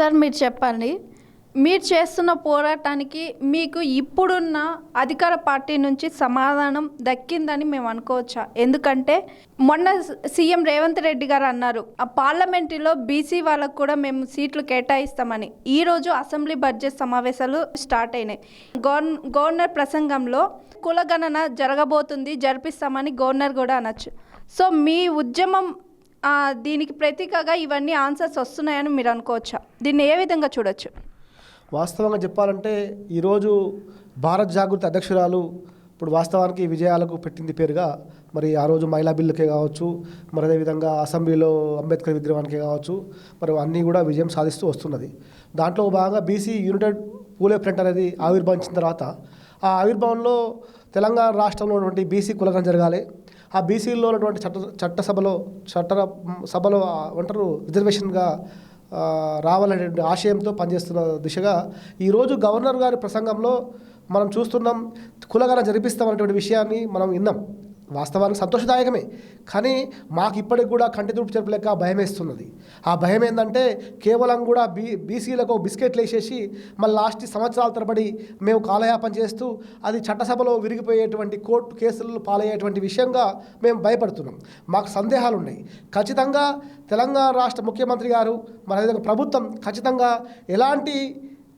Sir మీరు చెప్పండి. మీరు చేస్తున్న పోరాటానికి మీకు ఇప్పుడున్న అధికార పార్టీ నుంచి సమాధానం దక్కిందని మేము అనుకోవచ్చా? ఎందుకంటే మొన్న సీఎం రేవంత్ రెడ్డి గారు అన్నారు ఆ పార్లమెంటులో బీసీ వాళ్ళకు కూడా మేము సీట్లు కేటాయిస్తామని. ఈరోజు అసెంబ్లీ బడ్జెట్ సమావేశాలు స్టార్ట్ అయినాయి. గవర్న గవర్నర్ ప్రసంగంలో కులగణన జరగబోతుంది జరిపిస్తామని గవర్నర్ కూడా అనొచ్చు. సో మీ ఉద్యమం దీనికి ప్రతీకగా ఇవన్నీ ఆన్సర్స్ వస్తున్నాయని మీరు అనుకోవచ్చా? దీన్ని ఏ విధంగా చూడొచ్చు? వాస్తవంగా చెప్పాలంటే ఈరోజు భారత్ జాగృతి అధ్యక్షురాలు ఇప్పుడు వాస్తవానికి విజయాలకు పెట్టింది పేరుగా మరి ఆ రోజు మహిళా బిల్లుకే కావచ్చు మరి అదేవిధంగా అసెంబ్లీలో అంబేద్కర్ విగ్రహానికి కావచ్చు మరి అన్నీ కూడా విజయం సాధిస్తూ వస్తున్నది. దాంట్లో భాగంగా బీసీ యునైటెడ్ పూలే ఫ్రంట్ అనేది ఆవిర్భవించిన తర్వాత ఆ ఆవిర్భావంలో తెలంగాణ రాష్ట్రంలో ఉన్నటువంటి బీసీ కులగం జరగాలి ఆ బీసీలో ఉన్నటువంటి చట్ట చట్టసభలో చట్ట సభలో ఉంటారు రిజర్వేషన్గా రావాలనేటువంటి రావాలనే ఆశయంతో పనిచేస్తున్న దిశగా ఈరోజు గవర్నర్ గారి ప్రసంగంలో మనం చూస్తున్నాం కులగన జరిపిస్తామనేటువంటి విషయాన్ని మనం విన్నాం. వాస్తవానికి సంతోషదాయకమే. కానీ మాకు ఇప్పటికి కూడా కంటి తుడుపు లెక్క భయం వేస్తున్నది ఆ భయం ఏంటంటే కేవలం కూడా బీ బీసీలకు బిస్కెట్లు వేసేసి మళ్ళీ లాస్ట్ సంవత్సరాల తరబడి మేము కాలయాపన చేస్తూ అది చట్టసభలో విరిగిపోయేటువంటి కోర్టు కేసులు పాలయ్యేటువంటి విషయంగా మేము భయపడుతున్నాం. మాకు సందేహాలు ఉన్నాయి ఖచ్చితంగా తెలంగాణ రాష్ట్ర ముఖ్యమంత్రి గారు మరి అదేవిధంగా ప్రభుత్వం ఖచ్చితంగా ఎలాంటి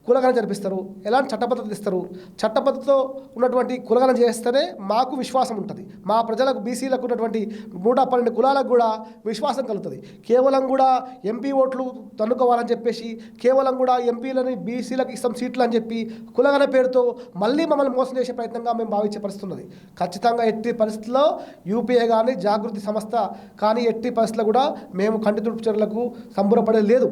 కులగణన జరిపిస్తారు. ఎలాంటి చట్టబద్ధత ఇస్తారు? చట్టబద్ధతతో ఉన్నటువంటి కులగణన చేస్తేనే మాకు విశ్వాసం ఉంటుంది. మా ప్రజలకు బీసీలకు ఉన్నటువంటి నూట పన్నెండు కులాలకు కూడా విశ్వాసం కలుగుతుంది. కేవలం కూడా ఎంపీ ఓట్లు తన్నుకోవాలని చెప్పేసి కేవలం కూడా ఎంపీలని బీసీలకు ఇస్తాం సీట్లు అని చెప్పి కులగణ పేరుతో మళ్ళీ మమ్మల్ని మోసం చేసే ప్రయత్నంగా మేము భావించే పరిస్థితి ఉన్నది. ఖచ్చితంగా ఎట్టి పరిస్థితుల్లో యూపీఏ కానీ జాగృతి సంస్థ కానీ ఎట్టి పరిస్థితుల్లో కూడా మేము కంటి తుడుపు చర్యలకు సంబరపడేది లేదు.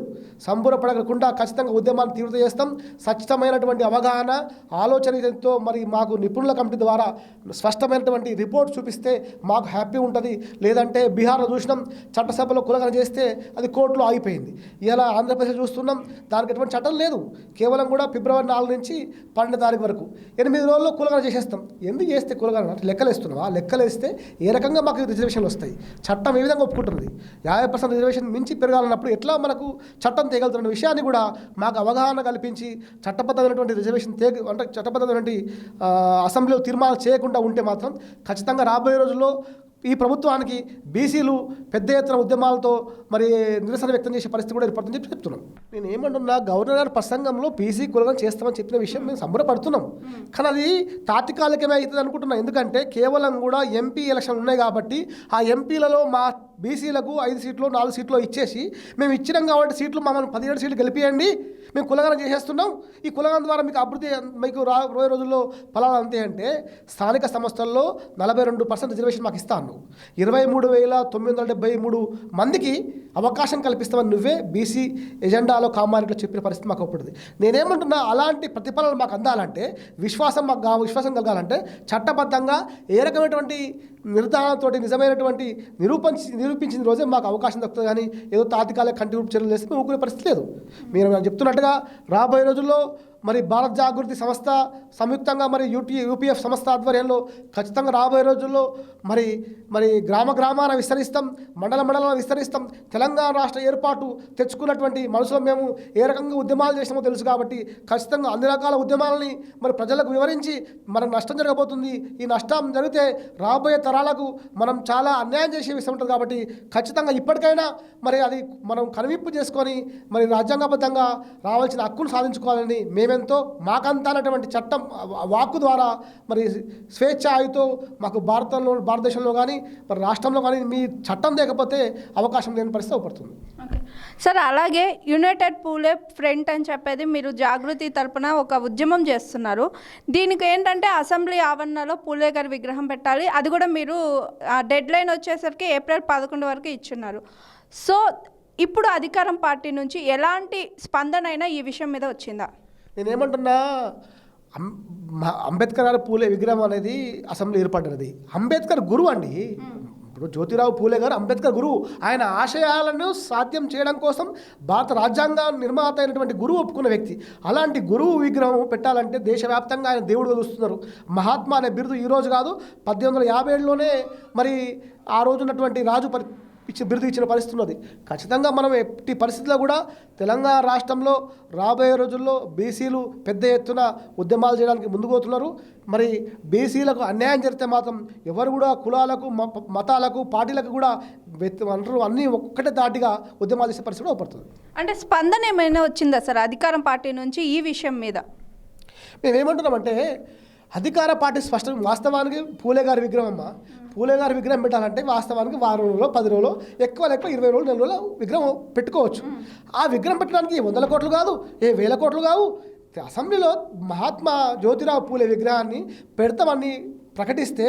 ఖచ్చితంగా ఉద్యమాన్ని తీవ్రత చేస్తాం. ఖచ్చితమైనటువంటి అవగాహన ఆలోచనతో మరి మాకు నిపుణుల కమిటీ ద్వారా స్పష్టమైనటువంటి రిపోర్ట్ చూపిస్తే మాకు హ్యాపీ ఉంటుంది. లేదంటే బీహార్లో చూసినాం చట్టసభలో కులగన చేస్తే అది కోర్టులో ఆగిపోయింది. ఇలా ఆంధ్రప్రదేశ్ చూస్తున్నాం దానికి ఎటువంటి చట్టం లేదు. కేవలం కూడా ఫిబ్రవరి నాలుగు నుంచి పన్నెండు తారీఖు వరకు ఎనిమిది రోజుల్లో కులగన చేసేస్తాం. ఎందుకు చేస్తే కులగన అంటే లెక్కలు వేస్తున్నావా లెక్కలు వేస్తే ఏ రకంగా మాకు రిజర్వేషన్లు వస్తాయి? చట్టం ఏ విధంగా ఒప్పుకుంటుంది? యాభై పర్సెంట్ రిజర్వేషన్ మించి పెరగాలన్నప్పుడు ఎట్లా మనకు చట్టం తేగలుగుతున్న విషయాన్ని కూడా మాకు అవగాహన కల్పించి చట్టబద్ధమైనటువంటి రిజర్వేషన్ తే అంటే చట్టబద్ధమైనటువంటి అసెంబ్లీలో తీర్మానాలు చేయకుండా ఉంటే మాత్రం ఖచ్చితంగా రాబోయే రోజుల్లో ఈ ప్రభుత్వానికి బీసీలు పెద్ద ఎత్తున ఉద్యమాలతో మరి నిరసన వ్యక్తం చేసే పరిస్థితి కూడా ఏర్పడుతుందని చెప్పి చెప్తున్నాం. నేను ఏమంటున్నా గవర్నర్ గారి ప్రసంగంలో బీసీ కులగం చేస్తామని చెప్పిన విషయం మేము సంబరపడుతున్నాం. కానీ అది తాత్కాలికమే అవుతుంది అనుకుంటున్నాం ఎందుకంటే కేవలం కూడా ఎంపీ ఎలక్షన్ ఉన్నాయి కాబట్టి ఆ ఎంపీలలో మా బీసీలకు ఐదు సీట్లు నాలుగు సీట్లు ఇచ్చేసి మేము ఇచ్చినాం కాబట్టి సీట్లు మమ్మల్ని పదిహేడు సీట్లు గెలిపియండి. మేము కులగనం చేసేస్తున్నాం. ఈ కులగనం ద్వారా మీకు అభివృద్ధి మీకు రా రాబోయే రోజుల్లో ఫలాలు అంతే అంటే స్థానిక సంస్థల్లో నలభై రెండు పర్సెంట్ రిజర్వేషన్ మాకు ఇస్తాను. ఇరవై మూడు వేల తొమ్మిది వందల డెబ్బై మూడు మందికి అవకాశం కల్పిస్తామని నువ్వే బీసీ ఎజెండాలో కామారెడ్డిలో చెప్పిన పరిస్థితి మాకు అప్పుడుది నేనేమంటున్నా అలాంటి ప్రతిఫలాలు మాకు అందాలంటే విశ్వాసం మాకు విశ్వాసం కలగాలంటే చట్టబద్ధంగా ఏ రకమైనటువంటి నిర్ధారణతోటి నిజమైనటువంటి నిరూపించి నిరూపించిన రోజే మాకు అవకాశం దక్కుతుంది. కానీ ఏదో తాత్కాలిక కంటి ఊపు చర్యలు చేస్తే మేము ఊరుకునే పరిస్థితి లేదు. మీరు చెప్తున్నట్టుగా రాబోయే రోజుల్లో మరి భారత్ జాగృతి సంస్థ సంయుక్తంగా మరి యూటీ యూపీఎఫ్ సంస్థ ఆధ్వర్యంలో ఖచ్చితంగా రాబోయే రోజుల్లో మరి మరి గ్రామ గ్రామాన విస్తరిస్తాం మండల మండలాన విస్తరిస్తాం తెలంగాణ రాష్ట్ర ఏర్పాటు తెచ్చుకున్నటువంటి మనసులో మేము ఏ రకంగా ఉద్యమాలు చేసినామో తెలుసు కాబట్టి ఖచ్చితంగా అన్ని రకాల ఉద్యమాలని మరి ప్రజలకు వివరించి మనకు నష్టం జరగబోతుంది. ఈ నష్టం జరిగితే రాబోయే తరాలకు మనం చాలా అన్యాయం చేసే విషయం ఉంటుంది కాబట్టి ఖచ్చితంగా ఇప్పటికైనా మరి అది మనం కనువిప్పు చేసుకొని మరి రాజ్యాంగబద్ధంగా రావాల్సిన హక్కులు సాధించుకోవాలని మేము మేమెంతో మాకంతానటువంటి చట్టం వాక్కు ద్వారా మరి స్వేచ్ఛ ఆయుతో మాకు భారతంలో భారతదేశంలో కానీ మరి రాష్ట్రంలో కానీ మీ చట్టం లేకపోతే అవకాశం లేని పరిస్థితి అవపడుతుంది. సార్ అలాగే యునైటెడ్ పూలే ఫ్రంట్ అని చెప్పేది మీరు జాగృతి తరపున ఒక ఉద్యమం చేస్తున్నారు. దీనికి ఏంటంటే అసెంబ్లీ ఆవరణలో పూలే గారి విగ్రహం పెట్టాలి. అది కూడా మీరు డెడ్ లైన్ వచ్చేసరికి ఏప్రిల్ పదకొండు వరకు ఇచ్చున్నారు. సో ఇప్పుడు అధికారం పార్టీ నుంచి ఎలాంటి స్పందన అయినా ఈ విషయం మీద వచ్చిందా? నేనేమంటున్నా అంబేద్కర్ పూలే విగ్రహం అనేది అసెంబ్లీ ఏర్పడ్డది. అంబేద్కర్ గురువు అండి. ఇప్పుడు జ్యోతిరావు పూలే గారు అంబేద్కర్ గురువు. ఆయన ఆశయాలను సాధ్యం చేయడం కోసం భారత రాజ్యాంగ నిర్మాత అయినటువంటి గురువు ఒప్పుకున్న వ్యక్తి. అలాంటి గురువు విగ్రహం పెట్టాలంటే దేశవ్యాప్తంగా ఆయన దేవుడుగా చూస్తున్నారు. మహాత్మా అనే బిరుదు ఈరోజు కాదు పద్దెనిమిది వందల యాభై ఏడులోనే మరి ఆ రోజు ఉన్నటువంటి రాజు పరి ఇచ్చిన బిరుదు ఇచ్చిన పరిస్థితి ఉన్నది. ఖచ్చితంగా మనం ఎట్టి పరిస్థితిలో కూడా తెలంగాణ రాష్ట్రంలో రాబోయే రోజుల్లో బీసీలు పెద్ద ఎత్తున ఉద్యమాలు చేయడానికి ముందుకు పోతున్నారు మరి బీసీలకు అన్యాయం జరిగితే మాత్రం ఎవరు కూడా కులాలకు మతాలకు పార్టీలకు కూడా అంటారు అన్నీ ఒక్కటే దాటిగా ఉద్యమాలు చేసే పరిస్థితి ఏర్పడుతుంది. అంటే స్పందన ఏమైనా వచ్చిందా సార్ అధికారం పార్టీ నుంచి ఈ విషయం మీద? మేము ఏమంటున్నామంటే అధికార పార్టీ స్పష్టం వాస్తవానికి పూలే గారి విగ్రహం అమ్మ పూలే గారి విగ్రహం పెట్టాలంటే వాస్తవానికి వారం రోజులు పది రోజులు ఎక్కువ ఎక్కువ ఇరవై రోజులు నెల రోజులు విగ్రహం పెట్టుకోవచ్చు. ఆ విగ్రహం పెట్టడానికి వందల కోట్లు కాదు ఏ వేల కోట్లు కావు. అసెంబ్లీలో మహాత్మా జ్యోతిరావు పూలే విగ్రహాన్ని పెడతామని ప్రకటిస్తే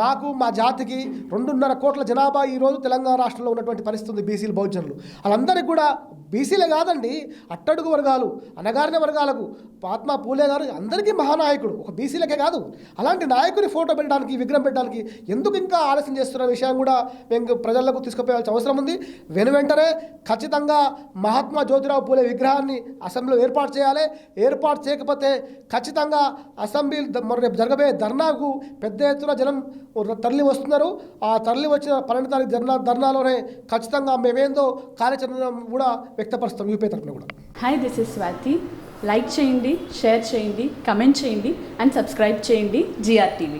మాకు మా జాతికి రెండున్నర కోట్ల జనాభా ఈరోజు తెలంగాణ రాష్ట్రంలో ఉన్నటువంటి పరిస్థితి ఉంది బీసీలు బహుజనులు. వాళ్ళందరికీ కూడా బీసీలే కాదండి అట్టడుగు వర్గాలు అనగారిన వర్గాలకు మహాత్మా పూలే గారు అందరికీ మహానాయకుడు ఒక బీసీలకే కాదు. అలాంటి నాయకుని ఫోటో పెట్టడానికి విగ్రహం పెట్టడానికి ఎందుకు ఇంకా ఆలస్యం చేస్తున్న విషయం కూడా మేము ప్రజలకు తీసుకుపోవాల్సిన అవసరం ఉంది. వెను వెంటనే ఖచ్చితంగా మహాత్మా జ్యోతిరావు పూలే విగ్రహాన్ని అసెంబ్లీలో ఏర్పాటు చేయాలి. ఏర్పాటు చేయకపోతే ఖచ్చితంగా అసెంబ్లీ రేపు జరగబోయే ధర్నాకు పెద్ద ఎత్తున జనం తరలి వస్తున్నారు. ఆ తరలి వచ్చిన పన్నెండు తారీఖు ధర్నా ధర్నాలోనే ఖచ్చితంగా మేమేందో కార్యాచరణ కూడా వ్యక్తపరుస్తాం యూపీ తరఫున కూడా. Hi this is Swathi like చేయండి షేర్ చేయండి కమెంట్ చేయండి అండ్ సబ్స్క్రైబ్ చేయండి జిఆర్ టీవీ